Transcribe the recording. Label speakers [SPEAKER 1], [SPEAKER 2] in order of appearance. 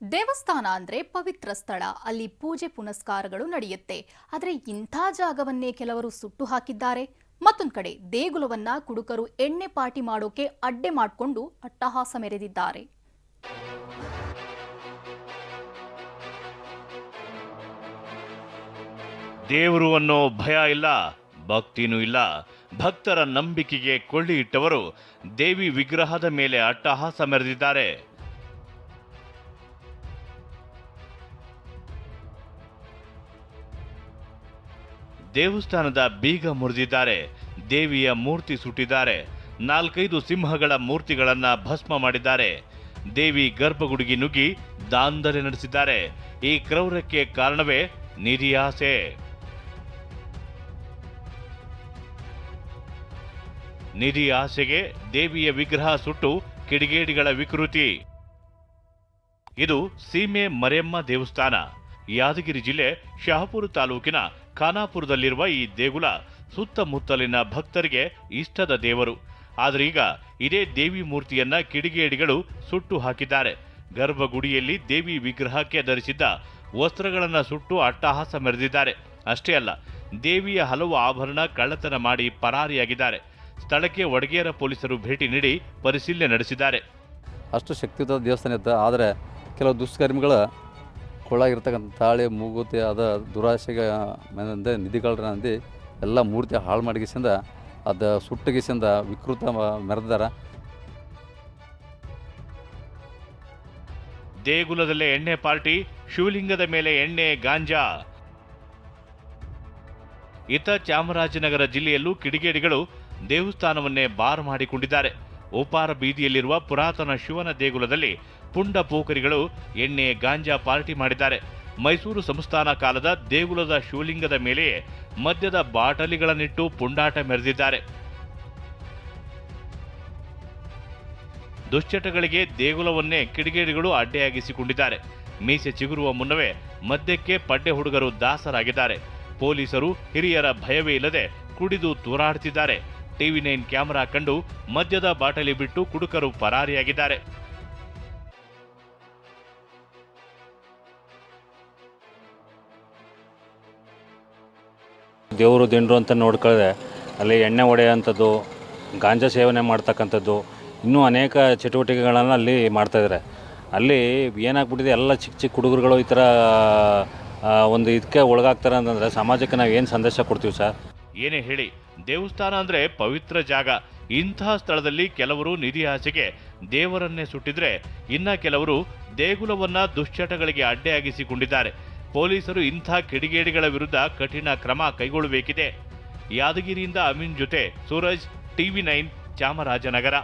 [SPEAKER 1] ದೇವಸ್ಥಾನ ಅಂದ್ರೆ ಪವಿತ್ರ ಸ್ಥಳ. ಅಲ್ಲಿ ಪೂಜೆ ಪುನಸ್ಕಾರಗಳು ನಡೆಯುತ್ತೆ. ಆದರೆ ಇಂಥ ಜಾಗವನ್ನೇ ಕೆಲವರು ಸುಟ್ಟು ಹಾಕಿದ್ದಾರೆ. ಮತ್ತೊಂದ್ ಕಡೆ, ದೇಗುಲವನ್ನ ಕುಡುಕರು ಎಣ್ಣೆ ಪಾಟಿ ಮಾಡೋಕೆ ಅಡ್ಡೆ ಮಾಡಿಕೊಂಡು ಅಟ್ಟಹಾಸ ಮೆರೆದಿದ್ದಾರೆ.
[SPEAKER 2] ದೇವರು ಅನ್ನೋ ಭಯ ಇಲ್ಲ, ಭಕ್ತಿನೂ ಇಲ್ಲ. ಭಕ್ತರ ನಂಬಿಕೆಗೆ ಕೊಳ್ಳಿ ಇಟ್ಟವರು ದೇವಿ ವಿಗ್ರಹದ ಮೇಲೆ ಅಟ್ಟಹಾಸ ಮೆರೆದಿದ್ದಾರೆ. ದೇವಸ್ಥಾನದ ಬೀಗ ಮುರಿದಿದ್ದಾರೆ. ದೇವಿಯ ಮೂರ್ತಿ ಸುಟ್ಟಿದ್ದಾರೆ. ನಾಲ್ಕೈದು ಸಿಂಹಗಳ ಮೂರ್ತಿಗಳನ್ನು ಭಸ್ಮ ಮಾಡಿದ್ದಾರೆ. ದೇವಿ ಗರ್ಭಗುಡುಗಿ ನುಗ್ಗಿ ದಾಂಧಲೆ ನಡೆಸಿದ್ದಾರೆ. ಈ ಕ್ರೌರಕ್ಕೆ ಕಾರಣವೇ ನಿರಿಯಾಸೆ ಆಸೆ. ನಿಧಿ ಆಸೆಗೆ ದೇವಿಯ ವಿಗ್ರಹ ಸುಟ್ಟು ಕಿಡಿಗೇಡಿಗಳ ವಿಕೃತಿ. ಇದು ಸೀಮೆ ಮರೆಯಮ್ಮ ದೇವಸ್ಥಾನ. ಯಾದಗಿರಿ ಜಿಲ್ಲೆ ಶಹಾಪುರ ತಾಲೂಕಿನ ಖಾನಾಪುರದಲ್ಲಿರುವ ಈ ದೇಗುಲ ಸುತ್ತಮುತ್ತಲಿನ ಭಕ್ತರಿಗೆ ಇಷ್ಟದ ದೇವರು. ಆದರೀಗ ಇದೇ ದೇವಿ ಮೂರ್ತಿಯನ್ನ ಕಿಡಿಗೇಡಿಗಳು ಸುಟ್ಟು ಹಾಕಿದ್ದಾರೆ. ಗರ್ಭಗುಡಿಯಲ್ಲಿ ದೇವಿ ವಿಗ್ರಹಕ್ಕೆ ಧರಿಸಿದ್ದ ವಸ್ತ್ರಗಳನ್ನು ಸುಟ್ಟು ಅಟ್ಟಹಾಸ ಮೆರೆದಿದ್ದಾರೆ. ಅಷ್ಟೇ ಅಲ್ಲ, ದೇವಿಯ ಹಲವು ಆಭರಣ ಕಳ್ಳತನ ಮಾಡಿ ಪರಾರಿಯಾಗಿದ್ದಾರೆ. ಸ್ಥಳಕ್ಕೆ ವಡಗೇರ ಪೊಲೀಸರು ಭೇಟಿ ನೀಡಿ ಪರಿಶೀಲನೆ ನಡೆಸಿದ್ದಾರೆ.
[SPEAKER 3] ಅಷ್ಟು ಶಕ್ತಿಯುತ ದೇವಸ್ಥಾನ ಇತ್ತು, ಆದರೆ ಕೆಲವು ದುಷ್ಕರ್ಮಿಗಳ ಕೊಳ್ಳಾಗಿರ್ತಕ್ಕಂಥ ತಾಳೆ, ಮೂಗುತಿ ಅದ ದುರಾಸೆಗೆ ಮೇಲಿಂದ ನಿಧಿಗಳರ ಅಂದು ಎಲ್ಲ ಮೂರ್ತಿ ಹಾಳು ಮಾಡಿಗಿಸಿಂದ ಅದ ಸುಟ್ಟಗಿಸಿಂದ ವಿಕೃತ ಮೆರೆದಾರ
[SPEAKER 2] ದೇಗುಲದಲ್ಲೇ ಎಣ್ಣೆ ಪಾರ್ಟಿ, ಶಿವಲಿಂಗದ ಮೇಲೆ ಎಣ್ಣೆ, ಗಾಂಜಾ. ಇತ ಚಾಮರಾಜನಗರ ಜಿಲ್ಲೆಯಲ್ಲೂ ಕಿಡಿಗೇಡಿಗಳು ದೇವಸ್ಥಾನವನ್ನೇ ಬಾರ್ ಮಾಡಿಕೊಂಡಿದ್ದಾರೆ. ಓಪಾರ ಬೀದಿಯಲ್ಲಿರುವ ಪುರಾತನ ಶಿವನ ದೇಗುಲದಲ್ಲಿ ಪುಂಡ ಪೋಕರಿಗಳು ಎಣ್ಣೆ, ಗಾಂಜಾ ಪಾರ್ಟಿ ಮಾಡಿದ್ದಾರೆ. ಮೈಸೂರು ಸಂಸ್ಥಾನ ಕಾಲದ ದೇಗುಲದ ಶಿವಲಿಂಗದ ಮೇಲೆಯೇ ಮದ್ಯದ ಬಾಟಲಿಗಳನ್ನಿಟ್ಟು ಪುಂಡಾಟ ಮೆರೆದಿದ್ದಾರೆ. ದುಶ್ಚಟಗಳಿಗೆ ದೇಗುಲವನ್ನೇ ಕಿಡಿಗೇಡಿಗಳು ಅಡ್ಡೆಯಾಗಿಸಿಕೊಂಡಿದ್ದಾರೆ. ಮೀಸೆ ಚಿಗುರುವ ಮುನ್ನವೇ ಮದ್ಯಕ್ಕೆ ಪಡ್ಡೆ ಹುಡುಗರು ದಾಸರಾಗಿದ್ದಾರೆ. ಪೊಲೀಸರು ಹಿರಿಯರ ಭಯವೇ ಇಲ್ಲದೆ ಕುಡಿದು ತೂರಾಡುತ್ತಿದ್ದಾರೆ ಟಿವಿ ನೈನ್ ಕ್ಯಾಮೆರಾ ಕಂಡು ಮದ್ಯದ ಬಾಟಲಿ ಬಿಟ್ಟು ಕುಡುಕರು ಪರಾರಿಯಾಗಿದ್ದಾರೆ.
[SPEAKER 4] ದೇವರು ದಿಂಡ್ರು ಅಂತ ನೋಡ್ಕೊಳ್ಳದೆ ಅಲ್ಲಿ ಎಣ್ಣೆ ಹೊಡೆಯೋಂಥದ್ದು ಗಾಂಜಾ ಸೇವನೆ ಮಾಡ್ತಕ್ಕಂಥದ್ದು, ಇನ್ನೂ ಅನೇಕ ಚಟುವಟಿಕೆಗಳನ್ನು ಅಲ್ಲಿ ಮಾಡ್ತಾಯಿದ್ದಾರೆ ಅಲ್ಲಿ ಏನಾಗ್ಬಿಟ್ಟಿದೆ, ಎಲ್ಲ ಚಿಕ್ಕ ಚಿಕ್ಕ ಹುಡುಗರುಗಳು ಈ ಥರ ಒಂದು ಇದಕ್ಕೆ ಒಳಗಾಗ್ತಾರೆ ಅಂತಂದರೆ ಸಮಾಜಕ್ಕೆ ನಾವು ಏನು ಸಂದೇಶ ಕೊಡ್ತೀವಿ ಸರ್?
[SPEAKER 2] ಏನೇ ಹೇಳಿ, ದೇವಸ್ಥಾನ ಅಂದರೆ ಪವಿತ್ರ ಜಾಗ. ಇಂತಹ ಸ್ಥಳದಲ್ಲಿ ಕೆಲವರು ನಿಧಿ ಆಸೆಗೆ ದೇವರನ್ನೇ ಸುಟ್ಟಿದ್ರೆ ಇನ್ನ ಕೆಲವರು ದೇಗುಲವನ್ನ ದುಶ್ಚಟಗಳಿಗೆ ಅಡ್ಡೆಯಾಗಿಸಿಕೊಂಡಿದ್ದಾರೆ. ಪೊಲೀಸರು ಇಂಥ ಕಿಡಿಗೇಡಿಗಳ ವಿರುದ್ಧ ಕಠಿಣ ಕ್ರಮ ಕೈಗೊಳ್ಳಬೇಕಿದೆ. ಯಾದಗಿರಿಯಿಂದ ಅಮೀನ್ ಜೊತೆ ಸೂರಜ್ ಟಿವಿ ನೈನ್ ಚಾಮರಾಜನಗರ.